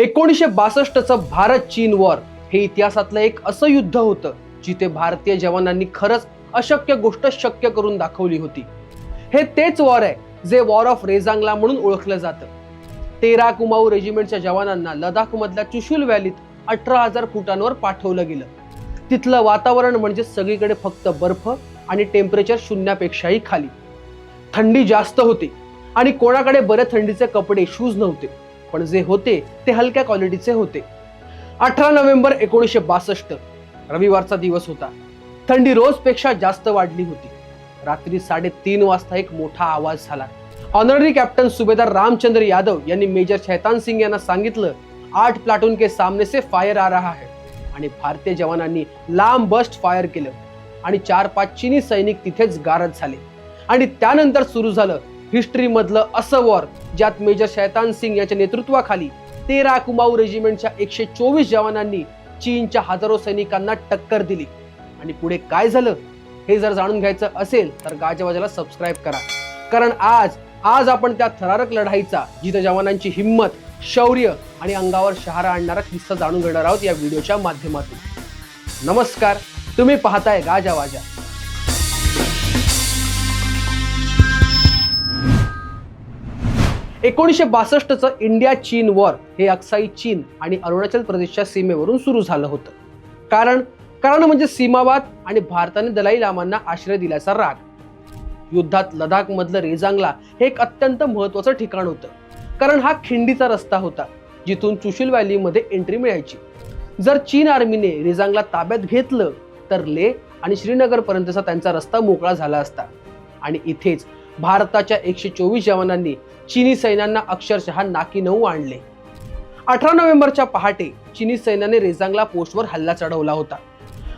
एकोणीसशे बासष्टचं भारत चीन वॉर हे इतिहासातलं एक असं युद्ध होतं जिथे भारतीय जवानांनी खरंच अशक्य गोष्ट शक्य करून दाखवली होती. हे तेच वॉर आहे जे वॉर ऑफ रेजांगला म्हणून ओळखलं जातं. तेरा कुमाऊ रेजिमेंटच्या जवानांना लडाख मधल्या चुशुल व्हॅलीत अठरा हजार फुटांवर पाठवलं गेलं. तिथलं वातावरण म्हणजे सगळीकडे फक्त बर्फ आणि टेम्परेचर शून्यापेक्षाही खाली. थंडी जास्त होती आणि कोणाकडे बरे थंडीचे कपडे शूज नव्हते. पण जे होते ते हलक्या क्वालिटीचे होते. अठरा नोव्हेंबर एकोणीसशे बासष्ट रविवारचा दिवस होता. थंडी रोजपेक्षा जास्त वाढली होती. रात्री साडेतीन वाजता एक मोठा आवाज झाला. ऑनररी कॅप्टन सुभेदार रामचंद्र यादव यांनी मेजर शैतान सिंग यांना सांगितलं आठ प्लाटून के सामने से फायर आ रहा है. आणि भारतीय जवानांनी लांब बस्ट फायर केलं. आणि चार पाच चिनी सैनिक तिथेच गारद झाले. आणि त्यानंतर सुरू झालं हिस्ट्रीमधलं असं वॉर ज्यात मेजर शैतान सिंग यांच्या नेतृत्वाखाली तेरा कुमाऊ रेजिमेंटच्या एकशे चोवीस जवानांनी चीनच्या हजारो सैनिकांना टक्कर दिली. आणि पुढे काय झालं हे जर जाणून घ्यायचं असेल तर गाजवाजाला सबस्क्राईब करा. कारण आज आज आपण त्या थरारक लढाईचा जिथे जवानांची हिंमत शौर्य आणि अंगावर शहारा आणणारा किस्सा जाणून घेणार आहोत या व्हिडिओच्या माध्यमातून. नमस्कार तुम्ही पाहताय गाजावाजा. एकोणीसशे बासष्टचं इंडिया चीन वॉर हे अक्साई चीन आणि अरुणाचल प्रदेशच्या सीमेवरून सुरू झालं होतं. कारण कारण म्हणजे सीमावाद आणि भारताने दलाई लामांना आश्रय दिल्याचा राग. युद्धात लडाखमधलं रेजांगला हे एक अत्यंत महत्वाचं ठिकाण होतं. कारण हा खिंडीचा रस्ता होता जिथून चुशील व्हॅलीमध्ये एंट्री मिळायची. जर चीन आर्मीने रेजांगला ताब्यात घेतलं तर ले आणि श्रीनगरपर्यंतचा त्यांचा रस्ता मोकळा झाला असता. आणि इथेच भारताच्या एकशे चोवीस जवानांनी चीनी सैन्यांना अक्षरशः नाकी नऊ आणले. अठरा नोव्हेंबरच्या पहाटे चिनी सैन्याने रेझांगला पोस्टवर हल्ला चढवला होता.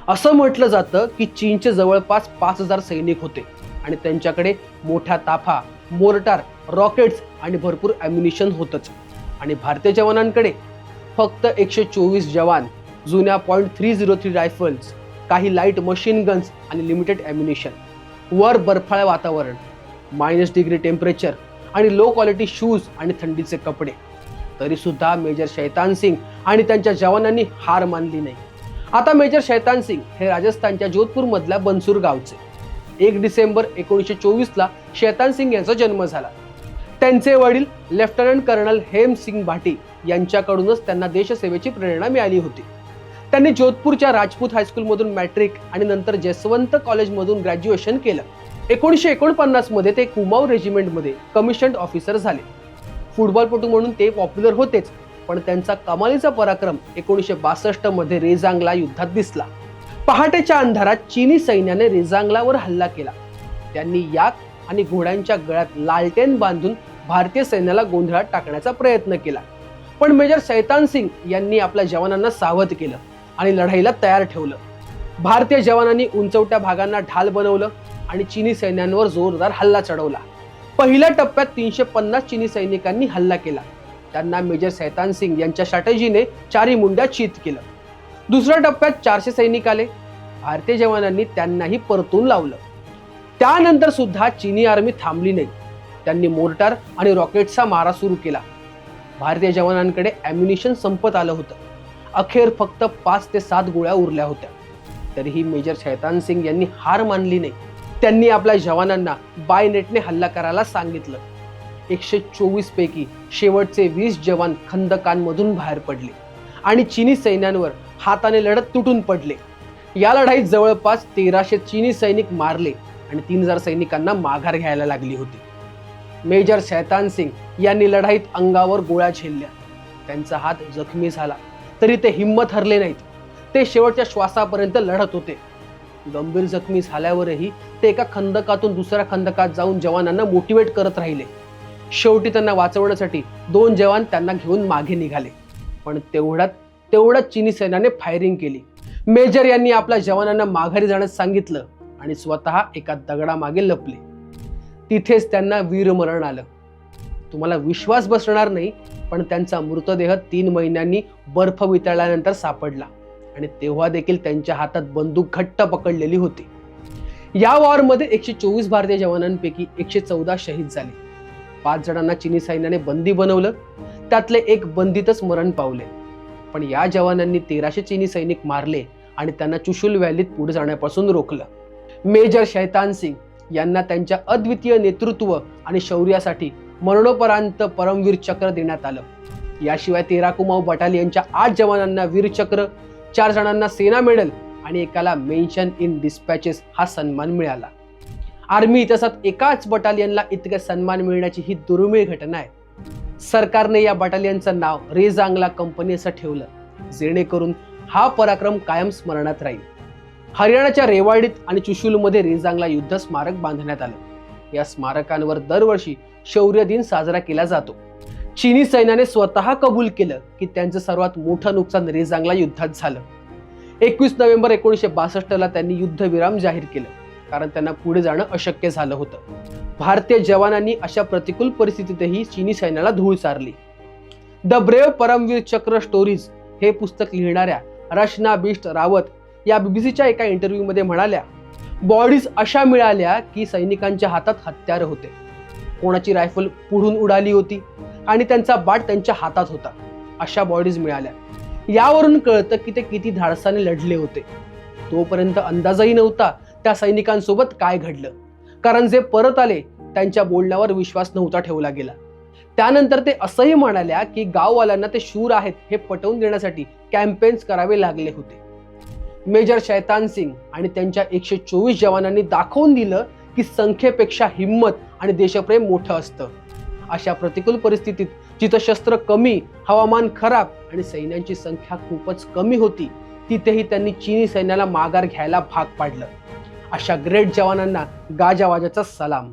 असं म्हटलं जातं की चीनचे जवळपास पाच हजार सैनिक होते आणि त्यांच्याकडे मोठ्या ताफा मोर्टार रॉकेट्स आणि भरपूर ॲम्युनिशन होतंच. आणि भारतीय जवानांकडे फक्त एकशे चोवीस जवान जुन्या point three zero three rifles काही लाइट मशीन गन्स आणि लिमिटेड ॲम्युनिशन वर बर्फाळ वातावरण मायनस डिग्री टेम्परेचर आणि लो क्वालिटी शूज आणि थंडीचे कपडे. तरी सुद्धा मेजर शैतान सिंग आणि त्यांच्या जवानांनी हार मानली नाही. आता मेजर शैतान सिंग हे राजस्थानच्या जोधपूर मधल्या बनसूर गावचे. एक डिसेंबर एकोणीसशे चोवीसला शैतान सिंग यांचा जन्म झाला. त्यांचे वडील लेफ्टनंट कर्नल हेम सिंग भाटी यांच्याकडूनच त्यांना देशसेवेची प्रेरणा मिळाली होती. त्यांनी जोधपूरच्या राजपूत हायस्कूलमधून मॅट्रिक आणि नंतर जसवंत कॉलेजमधून ग्रॅज्युएशन केलं. एकोणीसशे एकोणपन्नासमध्ये ते कुमाऊ रेजिमेंटमध्ये कमिशन्ड ऑफिसर झाले. फुटबॉलपटू म्हणून ते पॉप्युलर होतेच पण त्यांचा कमालीचा पराक्रम एकोणीसशे बासष्टमध्ये रेझांगला रेजांगला युद्धात दिसला. पहाटेच्या अंधारात चीनी सैन्याने रेजांगलावर हल्ला केला. त्यांनी याक आणि घोड्यांच्या गळ्यात लालटेन बांधून भारतीय सैन्याला गोंधळात टाकण्याचा प्रयत्न केला. पण मेजर सैतान सिंग यांनी आपल्या जवानांना सावध केलं आणि लढाईला तयार ठेवलं. भारतीय जवानांनी उंचवट्या भागांना ढाल बनवलं आणि चिनी सैन्यांवर जोरदार हल्ला चढवला. पहिल्या टप्प्यात तीनशे पन्नास चिनी सैनिकांनी हल्ला केला. त्यांना मेजर सैतान सिंग यांच्या स्ट्रॅटेजीने चारी मुंड्या चित केलं. दुसऱ्या टप्प्यात चारशे सैनिक आले. भारतीय जवानांनी त्यांनाही परतून लावलं. त्यानंतर सुद्धा चिनी आर्मी थांबली नाही. त्यांनी मोर्टार आणि रॉकेटचा मारा सुरू केला. भारतीय जवानांकडे ॲम्युनिशन संपत आलं होतं. अखेर फक्त पाच ते सात गोळ्या उरल्या होत्या. तरीही मेजर शैतान सिंग यांनी हार मानली नाही. त्यांनी आपल्या जवानांना बायनेटने हल्ला करायला सांगितलं. एकशे चोवीस पैकी शेवटचे वीस जवान खंदकांमधून बाहेर पडले आणि चीनी सैन्यांवर हाताने लढत तुटून पडले. या लढाईत जवळपास तेराशे चीनी सैनिक मारले आणि तीन हजार सैनिकांना माघार घ्यायला लागली होती. मेजर शैतान सिंग यांनी लढाईत अंगावर गोळ्या झेलल्या. त्यांचा हात जखमी झाला तरी ते हिंमत हरले नाहीत. ते शेवटच्या श्वासापर्यंत लढत होते. गंभीर जखमी झाल्यावरही ते एका खंदकातून दुसऱ्या खंदकात जाऊन जवानांना मोटिवेट करत राहिले. शेवटी त्यांना वाचवण्यासाठी दोन जवान त्यांना घेऊन मागे निघाले. पण तेवढ्यात तेवढ्याच चिनी सैन्याने फायरिंग केली. मेजर यांनी आपल्या जवानांना माघारी जाण्यास सांगितलं आणि स्वतः एका दगडामागे लपले. तिथेच त्यांना वीरमरण आलं. तुम्हाला विश्वास बसणार नाही पण त्यांचा मृतदेह तीन महिन्यांनी बर्फ वितळल्यानंतर सापडला. आणि तेव्हा देखील त्यांच्या हातात बंदूक घट्ट पकडलेली होती. या वॉरमध्ये एकशे चोवीस भारतीय जवानांपैकी एकशे चौदा शहीद झाले. पाच जणांना चिनी सैन्याने बंदी बनवलं त्यातले एक बंदीतच मरण पावले. पण या जवानांनी तेराशे चिनी सैनिक मारले आणि त्यांना चुशुल व्हॅलीत पुढे जाण्यापासून रोखलं. मेजर शैतान सिंग यांना त्यांच्या अद्वितीय नेतृत्व आणि शौर्यासाठी मरणोपरांत परमवीर चक्र देण्यात आलं. याशिवाय तेरा कुमाऊ बटालियनच्या आठ जवानांना वीरचक्र चार जणांना सेना मेडल आणि एकाला मेन्शन इन डिस्पॅचेस हा सन्मान मिळाला. आर्मी इतिहासात एकाच बटालियनला इतके सन्मान मिळण्याची ही दुर्मिळ घटना आहे. सरकारने या बटालियनचं नाव रेजांगला कंपनी असं ठेवलं जेणेकरून हा पराक्रम कायम स्मरणात राहील. हरियाणाच्या रेवाडीत आणि चुशूलमध्ये रेजांगला युद्ध स्मारक बांधण्यात आलं. या स्मारकांवर दरवर्षी शौर्य दिन साजरा केला जातो. चीनी सैन्याने स्वतः कबूल केलं की त्यांचं सर्वात मोठं नुकसान रेजांगला युद्धात झालं. एकवीस नोव्हेंबर एकोणीसशे बासष्टला त्यांनी युद्धविराम जाहीर केलं कारण त्यांना पुढे जाणं अशक्य झालं होतं. भारतीय जवानांनी अशा प्रतिकूल परिस्थितीतही चीनी सैन्याला धूळ सारली. द ब्रेव परमवीर चक्र स्टोरीज हे पुस्तक लिहिणाऱ्या रशना बिष्ट रावत या बीबीसीच्या एका इंटरव्ह्यूमध्ये म्हणाल्या बॉडीज अशा मिळाल्या की सैनिकांच्या हातात हत्यार होते. कोणाची रायफल पुढून उडाली होती? आणि त्यांचा बाट त्यांच्या हातात होता. अशा बॉडीज मिळाल्या. यावरून कळतं की ते किती धाडसाने लढले होते. तोपर्यंत अंदाजही नव्हता त्या सैनिकांसोबत काय घडलं. कारण जे परत आले त्यांच्या बोलण्यावर विश्वास नव्हता ठेवला गेला. त्यानंतर ते असंही म्हणाल्या की गाववाल्यांना ते शूर आहेत हे पटवून देण्यासाठी कॅम्पेन्स करावे लागले होते. मेजर शैतान सिंग आणि त्यांच्या एकशे चोवीस जवानांनी दाखवून दिलं की संख्येपेक्षा हिंमत आणि देशप्रेम मोठं असतं. अशा प्रतिकूल परिस्थितीत जिथं शस्त्र कमी हवामान खराब आणि सैन्यांची संख्या खूपच कमी होती तिथेही त्यांनी चीनी सैन्याला माघार घ्यायला भाग पाडलं. अशा ग्रेट जवानांना गाजावाजाचा सलाम.